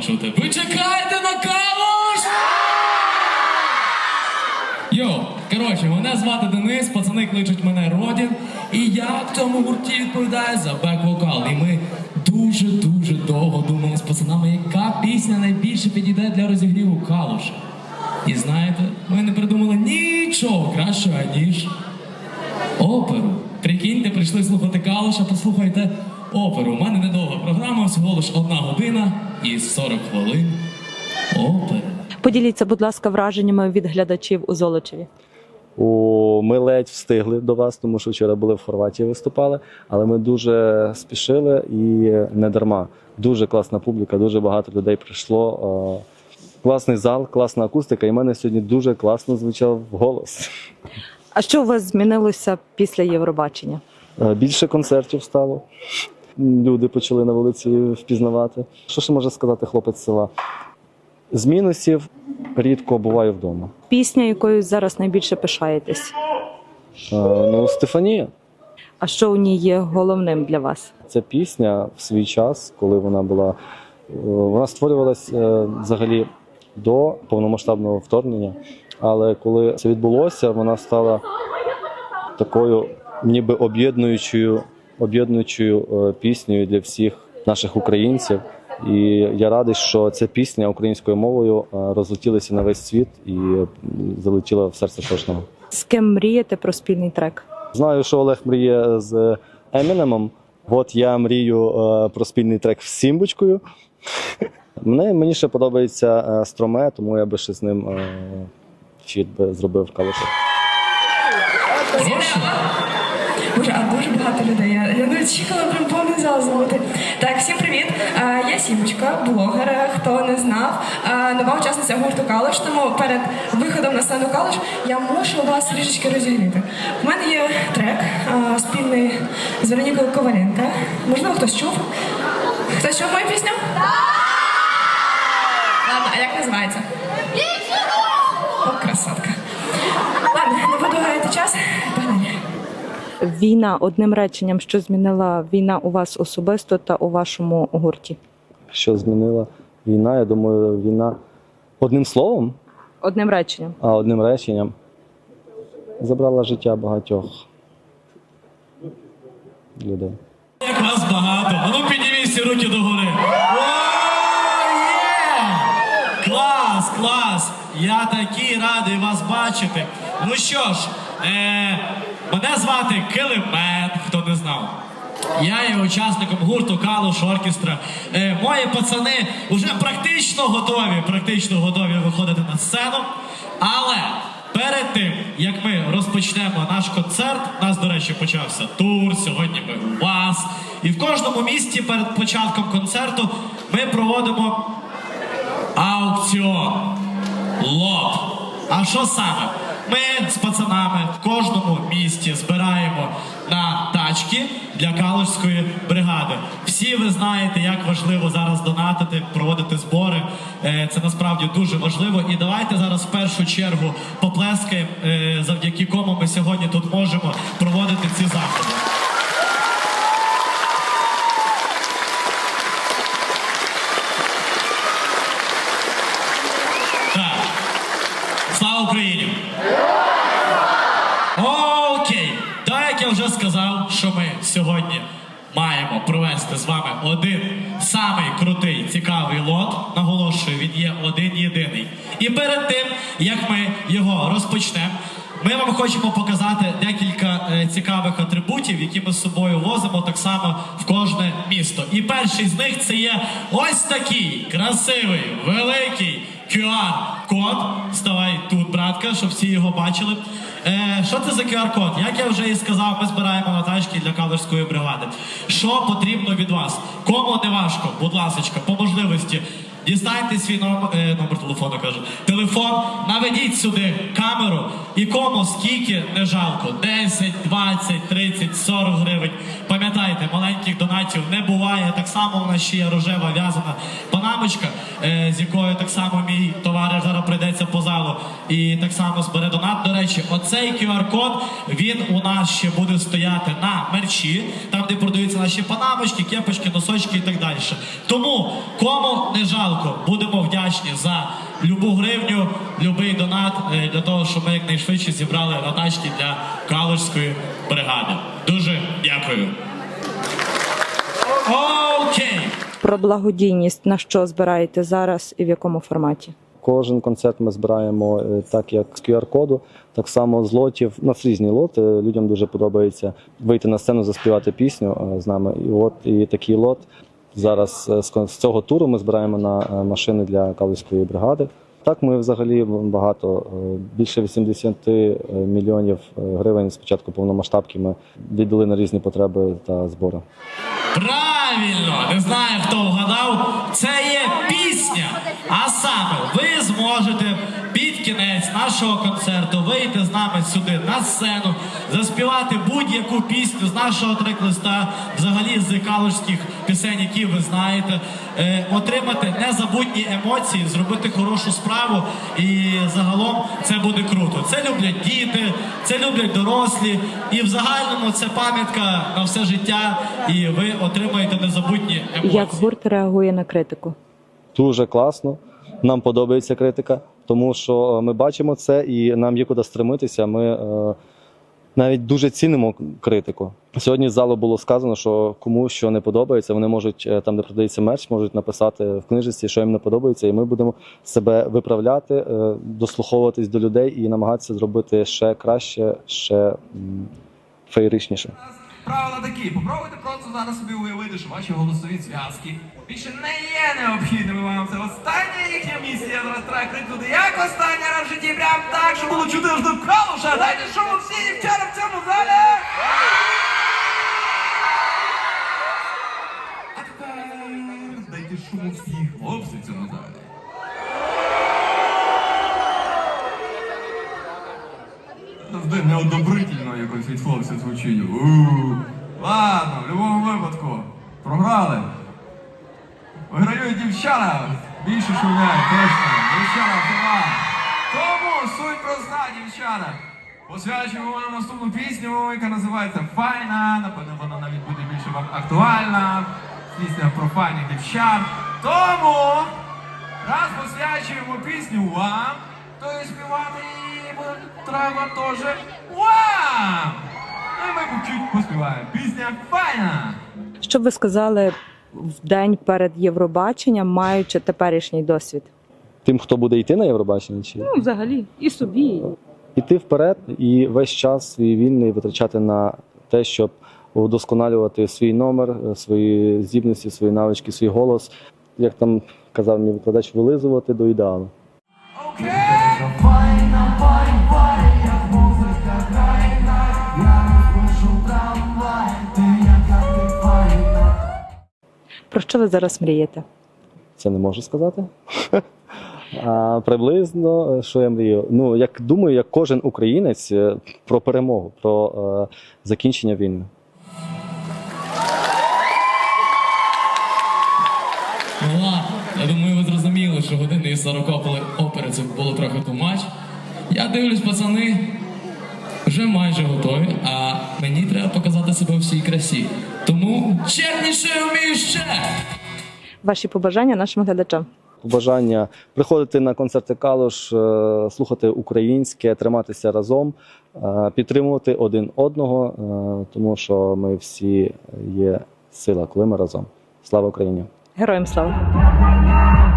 чути. Ви чекаєте на калуш? Йоу, коротше, мене звати Денис, пацани кличуть мене Родін. І я в цьому гурті відповідаю за бек-вокал. І ми дуже-дуже довго думали з пацанами, яка пісня найбільше підійде для розігріву калуша. І знаєте, ми не придумали нічого кращого, ніж оперу. Прикиньте, прийшли слухати калуша, послухайте оперу. У мене недовга програма, всього лиш одна година і 40 хвилин опери. Поділіться, будь ласка, враженнями від глядачів у Золочеві. У, ми ледь встигли до вас, тому що вчора були в Хорватії, виступали, але ми дуже спішили і не дарма. Дуже класна публіка, дуже багато людей прийшло. Е, Класний зал, класна акустика, і в мене сьогодні дуже класно звучав голос. А що у вас змінилося після Євробачення? Е, Більше концертів стало. Люди почали на вулиці впізнавати. Що ще може сказати хлопець села? З мінусів рідко буваю вдома. Пісня, якою зараз найбільше пишаєтесь? Е, Ну, Стефанія. А що у ній є головним для вас? Ця пісня в свій час, коли вона була, е, вона створювалась е, взагалі до повномасштабного вторгнення. Але коли це відбулося, вона стала такою ніби об'єднуючою, об'єднуючою е, піснею для всіх наших українців. І я радий, що ця пісня українською мовою е, розлетілася на весь світ і залетіла в серце кожного. З ким мрієте про спільний трек? Знаю, що Олег мріє з Емінемом. От я мрію е, про спільний трек з Сімбочкою. Мені, мені ще подобається Строме, тому я би ще з ним фіт би зробив в калуші. Боже, а дуже багато людей. Я, я не очікувала прям повний зал зловити. Так, всім привіт. Я Сімочка, блогер. Хто не знав, нова учасниця гурту Калуш. Тому перед виходом на сцену Калуш я мушу вас трішечки розігріти. У мене є трек спільний з Веронікою Коваленко. Можливо, хтось чув? Хтось чув мою пісню? Ладно, а як називається? О, красотка. Ладно, не буду гаяти час. Погнали. Війна одним реченням, що змінила війна у вас особисто та у вашому гурті? Що змінила війна? Я думаю, війна одним словом, Одним реченням. а одним реченням забрала життя багатьох людей. Як вас багато. А ну підніміть всі руки догори. О, є! Клас, клас! Я такий радий вас бачити. Ну що ж, е, мене звати Килимет, хто не знав. Я є учасником гурту Калуш Оркестра. Е, мої пацани вже практично готові, практично готові виходити на сцену. Але перед тим, як ми розпочнемо наш концерт, у нас, до речі, почався тур. Сьогодні ми у вас. І в кожному місті перед початком концерту ми проводимо аукціон. Лот. А що саме? Ми з пацанами в кожному місті збираємо на тачки для Калужської бригади. Всі ви знаєте, як важливо зараз донатити, проводити збори. Е, Це насправді дуже важливо. І давайте зараз в першу чергу поплескаємо, е, завдяки кому ми сьогодні тут можемо проводити ці заходи. Так. Слава Україні! Окей. Так як вже сказав, що ми сьогодні маємо провести з вами один самий крутий цікавий лот. Наголошую, він є один єдиний. І перед тим, як ми його розпочнемо, ми вам хочемо показати декілька е, цікавих атрибутів, які ми з собою возимо так само в кожне місто. І перший з них це є ось такий красивий, великий QR-код. Ставай тут, братка, щоб всі його бачили. Е, що це за QR-код? Як я вже і сказав, ми збираємо на тачки для каверської бригади. Що потрібно від вас? Кому не важко, будь ласка, по можливості. Дістаньте свій номер, е, номер телефону, кажу. Телефон, наведіть сюди камеру і кому скільки не жалко. 10, 20, 30, 40 гривень. Пам'ятайте, маленьких донатів не буває. Так само у нас ще є рожева в'язана панамочка, е, з якою так само мій товариш зараз прийдеться по залу. і так само збере донат. До речі, оцей QR-код він у нас ще буде стояти на мерчі, там де продаються наші панамочки, кепочки, носочки і так далі. Тому кому не жалко, будемо вдячні за любу гривню, любий донат е, для того, щоб ми якнайшвидше зібрали на тачки для Калужської бригади. Дуже дякую. Окей. Про благодійність на що збираєте зараз і в якому форматі? Кожен концерт ми збираємо е, так, як з QR-коду, так само з лотів. У нас різні лоти. Людям дуже подобається вийти на сцену, заспівати пісню е, з нами. І от і такий лот. Зараз е, з цього туру ми збираємо на е, машини для Калузької бригади. Так, ми взагалі багато, е, більше 80 мільйонів гривень Спочатку повномасштабки ми віддали на різні потреби та збори. Правильно, не знаю, хто вгадав. Це є пісня. А саме ви зможете під кінець нашого концерту вийти з нами сюди на сцену, заспівати будь-яку пісню з нашого трек-листа, взагалі з калужських пісень, які ви знаєте, е, отримати незабутні емоції, зробити хорошу справу. І загалом це буде круто. Це люблять діти, це люблять дорослі, і в загальному це пам'ятка на все життя, і ви отримаєте незабутні емоції. Як гурт реагує на критику? дуже класно. Нам подобається критика, тому що е, ми бачимо це і нам є куди стремитися. Ми е, навіть дуже цінимо критику. Сьогодні з залу було сказано, що кому що не подобається, вони можуть е, там, де продається мерч, можуть написати в книжці, що їм не подобається, і ми будемо себе виправляти, дослуховуватись до людей і намагатися зробити ще краще, ще феєричніше. Правила такі. Попробуйте просто зараз собі уявити, що ваші голосові зв'язки більше не є необхідними вам. Це остання їхня місія. Зараз треба крикнути, як останній раз в житті, прям так, щоб було чути аж калуша. Дайте шуму всі дівчата в цьому залі. А тепер дайте шуму всі хлопці в цьому залі. Завжди неодобрительно якось від хлопців звучить. Ладно, в будь-якому випадку. Дівчата. Більше шумлять, точно. Дівчата права. Тому суть проста, дівчата. Посвячуємо вам наступну пісню, яка називається Файна. Напевно, вона навіть буде більше вам актуальна. Пісня про файних дівчат. Тому раз посвячуємо пісню вам, то і співати її треба теж вам. І ми чуть поспіваємо. Пісня файна. Що б ви сказали в день перед Євробаченням, маючи теперішній досвід? Тим, хто буде йти на Євробачення, чи Ну, взагалі, і собі. Іти вперед і весь час свій вільний витрачати на те, щоб удосконалювати свій номер, е, свої здібності, свої навички, свій голос. Як там казав мій викладач, вилизувати до ідеалу. Про що ви зараз мрієте? Це не можу сказати. А приблизно, е, що я мрію? Ну, як думаю, як кожен українець е, про перемогу, про е, закінчення війни. Ну ладно, я думаю, ви зрозуміли, що години і 40 опери- опери це було трохи тумач. Я дивлюсь, пацани, вже майже готові, а мені треба показати себе в всій красі. Тому черніше вмію ще! Ваші побажання нашим глядачам. Бажання приходити на концерти Калуш, е, слухати українське, триматися разом, е, підтримувати один одного, е, тому що ми всі є сила, коли ми разом. Слава Україні! Героям слава!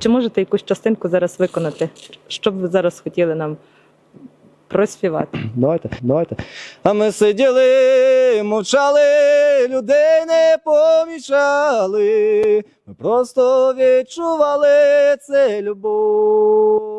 Чи можете якусь частинку зараз виконати? Що б ви зараз хотіли нам проспівати? Давайте, давайте. А ми сиділи, мовчали, людей не помічали. Ми просто відчували це любов.